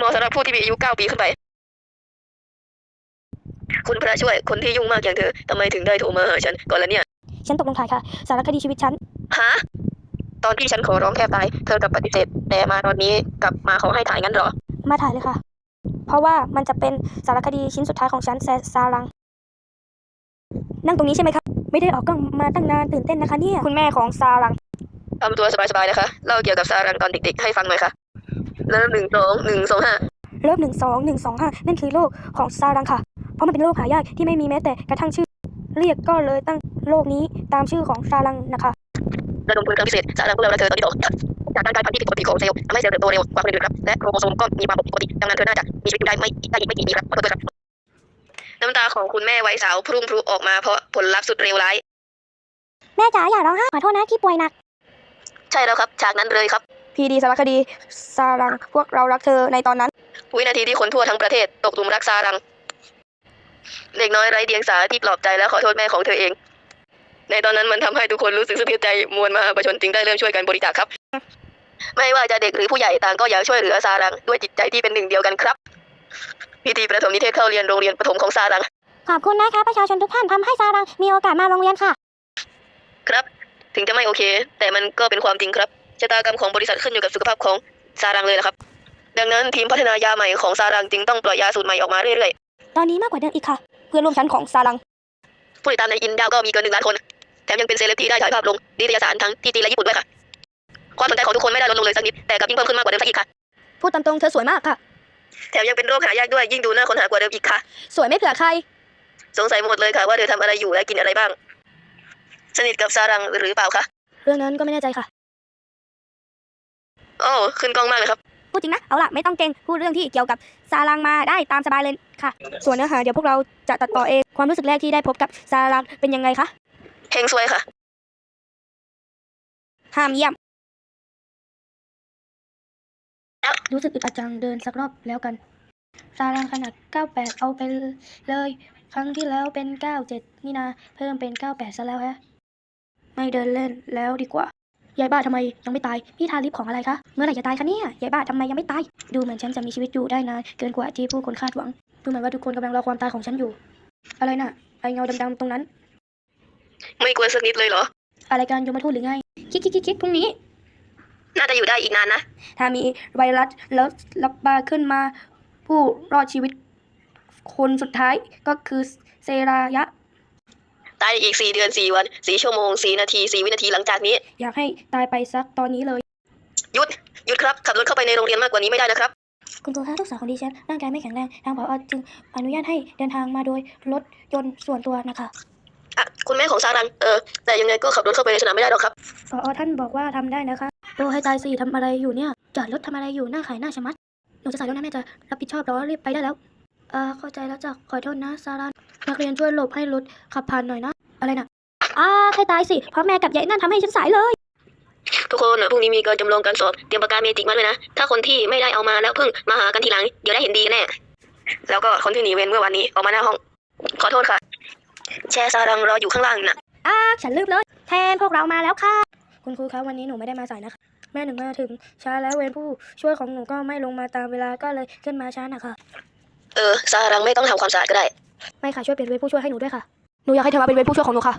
เหมาะสำหรับผู้ที่มีอายุ 9 ปีขึ้นไป คุณพระช่วย คนที่ยุ่งมากอย่างเธอทำไมถึงได้โทรมาหาฉันก่อนละเนี่ย ฉันตกลงถ่ายค่ะ สารคดีชีวิตฉัน ฮะ ตอนที่ฉันขอร้องแทบตาย เธอกลับปฏิเสธ แต่มาตอนนี้กลับมาขอให้ถ่ายงั้นเหรอ มาถ่ายเลยค่ะ เพราะว่ามันจะเป็นสารคดีชิ้นสุดท้ายของฉันแซซารัง นั่งตรงนี้ใช่ไหมคะไม่ได้ออกกล้องมาตั้งนานตื่นเต้นนะคะเนี่ย คุณแม่ของซารัง ทำตัวสบายๆนะคะ เล่าเกี่ยวกับซารังตอนเด็กๆ ให้ฟังหน่อยค่ะ เริ่มหนึ่งสองหนึ่งสองห้าเริ่มหนึ่งสองหนึ่งสองห้านั่นคือโรคของซารังค่ะ เพราะมันเป็นโรคหายากที่ไม่มีแม้แต่กระทั่งชื่อ เรียกก็เลยตั้งโรคนี้ตามชื่อของซารังนะคะระดมทุนครั้งพิเศษซารังพวกเราและเธอตอนที่สองจากการกลายพันธุ์ที่ผิดปกติของเซลล์ทำให้เซลล์เติบโตเร็วกว่าคนอื่นครับและโครโมโซมก็มีความผิดปกติดังนั้นเธอน่าจะมีชีวิตอยู่ได้ไม่ได้อีกไม่กี่ปีครับขอโทษด้วยครับน้ำตาของคุณแม่วัยสาวพรุ่งพรุออกมาเพราะผลลัพธ์สุดเลวร้าย แม่จ๋าอย่าร้องไห้ขอโทษนะที่ป่วยหนัก ใช่แล้วครับ ฉากนั้นเลยครับ พีดีสารคดีซารัง พวกเรารักเธอในตอนนั้น วินาทีที่คนทั่วทั้งประเทศตกหลุมรักซารัง เด็กน้อยไร้เดียงสาที่ปลอบใจและขอโทษแม่ของเธอเอง ในตอนนั้นมันทำให้ทุกคนรู้สึกสะเทือนใจมวลมหาประชนจึงได้เริ่มช่วยกันบริจาคครับ ไม่ว่าจะเด็กหรือผู้ใหญ่ต่างก็อยากช่วยเหลือซารัง ด้วยจิตใจที่เป็นหนึ่งเดียวกันครับ พิธีประถมนิเทศเข้าเรียนโรงเรียนประถมของซารัง ขอบคุณนะคะประชาชนทุกท่านทำให้ซารังมีโอกาสมาโรงเรียนค่ะ ครับ ถึงจะไม่โอเค แต่มันก็เป็นความจริงครับ ชะตากรรมของบริษัทขึ้นอยู่กับสุขภาพของซารังเลยนะครับ ดังนั้นทีมพัฒนายาใหม่ของซารังจึงต้องปล่อยยาสูตรใหม่ออกมาเรื่อยๆตอนนี้มากกว่าเดิมอีกค่ะ เพื่อนร่วมชั้นของซารังผู้ติดตามในอินดาวก็มีเกินหนึ่งล้านคน แถมยังเป็นเซเลบที่ได้ถ่ายภาพลงนิตยสารทั้งที่จีนและญี่ปุ่นด้วยค่ะ ความสนใจของทุกคนไม่ได้ลดลงเลยสักนิด แต่กลับยิ่งเพิ่มขึ้นมากกว่าเดิมสักอีกค่ะ พูดตามตรงเธอสวยมากค่ะ แถมยังเป็นโรคหายากด้วยยิ่งดูน่าค้นหากว่าเดิมอีกค่ะ สวยไม่เผื่อใคร สงสัยหมดเลยค่ะว่าเธอทำอะไรอยู่และกินอะไรบ้าง สนิทกับซารังหรือเปล่าคะ เรื่องนั้นก็ไม่แน่ใจค่ะโอ้ขึ้นกล้องมากเลยครับ พูดจริงนะ เอาล่ะ ไม่ต้องเก่งพูดเรื่องที่เกี่ยวกับซาลังมาได้ตามสบายเลยค่ะ ส่วนเนื้อหาเดี๋ยวพวกเราจะตัดต่อเองความรู้สึกแรกที่ได้พบกับซาลังเป็นยังไงคะเฮงซวยค่ะ ห้ามเยี่ยม รู้สึกอึดอัดจังเดินสักรอบแล้วกันซาลังขนาด 98 เอาไปเลย ครั้งที่แล้วเป็น 97 นี่นะ เพิ่มเป็น 98 ซะแล้วฮะ ไม่เดินเล่นแล้วดีกว่า ยายบ้าทำไมยังไม่ตาย พี่ทาลิปของอะไรคะ เมื่อไหร่จะตายคะเนี่ย ยายบ้าทำไมยังไม่ตาย ดูเหมือนฉันจะมีชีวิตอยู่ได้นานเกินกว่าที่ผู้คนคาดหวัง ดูเหมือนว่าทุกคนกำลังรอความตายของฉันอยู่ อะไรน่ะ ไอเงาดำๆตรงนั้น ไม่กลัวสักนิดเลยเหรอ อะไรกันยมทูตหรือไง คิกคิกคิกคิกพรุ่งนี้ น่าจะอยู่ได้อีกนานนะ ถ้ามีไวรัสแล้วระบาดขึ้นมา ผู้รอดชีวิต คนสุดท้ายก็คือเซรายะ ตายอีกสี่เดือนสี่วันสี่ชั่วโมงสี่นาทีสี่วินาทีหลังจากนี้ อยากให้ตายไปสักตอนนี้เลย หยุดหยุดครับขับรถเข้าไปในโรงเรียนมากกว่านี้ไม่ได้นะครับ คุณครูคะลูกสาวของดิฉันร่างกายไม่แข็งแรงทางผอจึงอนุญาตให้เดินทางมาโดยรถยนต์ส่วนตัวนะคะอะคุณแม่ของซารังเออแต่ยังไงก็ขับรถเข้าไปในสนามไม่ได้หรอกครับ ผอท่านบอกว่าทำได้นะคะโอ้ให้ตายสิทำอะไรอยู่เนี่ยจอดรถทำอะไรอยู่หน้าขายหน้าชะมัดหนูจะใส่รถนะแม่จะรับผิดชอบแล้วรีบไปได้แล้วเออเข้าใจแล้วจ้ะขอโทษนะซารัน นักเรียนช่วยหลบให้รถขับผ่านหน่อยนะ อะไรนะอ้าให้ตายสิ เพราะแม่กับยายนั่นทำให้ฉันสายเลย ทุกคนอะพรุ่งนี้มีการจำลองการสอบ เตรียมปากกาเมจิกมาด้วยนะ ถ้าคนที่ไม่ได้เอามาแล้วเพิ่งมาหากันทีหลัง เดี๋ยวได้เห็นดีกันแน่ แล้วก็คนที่หนีเวรเมื่อวันนี้ออกมาหน้าห้อง ขอโทษค่ะ แชร์ซารังรออยู่ข้างล่างน่ะอ้าฉันลืมเลย แทนพวกเรามาแล้วค่ะ คุณครูคะวันนี้หนูไม่ได้มาสายนะคะ แม่หนึ่งมาถึงช้าแล้วเวรผู้ช่วยของหนูก็ไม่ลงมาตามเวลาก็เลยขึ้นมาช้านะคะ เออซารังไม่ต้องทำความสะอาดก็ได้ ไม่ค่ะช่วยเปลี่ยนเวรผู้ช่วยให้หนูด้วยค่ะ หนูอยากให้เธอมาเป็นเวรผู้ช่วยของหนูค่ะ